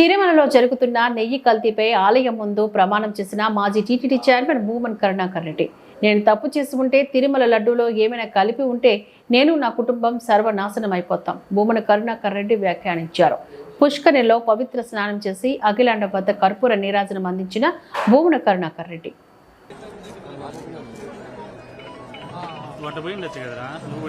తిరుమలలో జరుగుతున్న నెయ్యి కల్తీపై ఆలయం ముందు ప్రమాణం చేసిన మాజీ టీటీడీ చైర్మన్ భూమన్ కరుణాకర్ రెడ్డి. నేను తప్పు చేసి ఉంటే తిరుమల లడ్డూలో ఏమైనా కలిపి ఉంటే నేను నా కుటుంబం సర్వనాశనం అయిపోతాం భూమన కరుణాకర్ రెడ్డి వ్యాఖ్యానించారు. పుష్కరిలో పవిత్ర స్నానం చేసి అఖిలాండ వద్ద కర్పూర నీరాజనం అందించిన భూమన కరుణాకర్ రెడ్డి. నువ్వు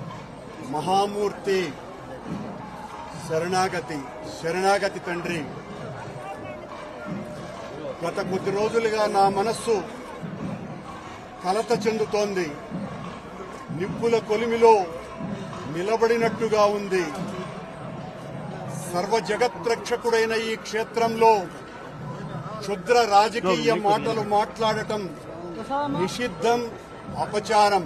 మహామూర్తి శరణాగతి శరణాగతి తండ్రి. గత కొద్ది రోజులుగా నా మనస్సు కలత చెందుతోంది. నిప్పుల కొలిమిలో నిలబడినట్టుగా ఉంది. సర్వ జగత్రక్షకుడైన ఈ క్షేత్రంలో క్షుద్ర రాజకీయ మాటలు మాట్లాడటం నిషిద్ధం అపచారం.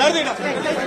ఏ తప్పు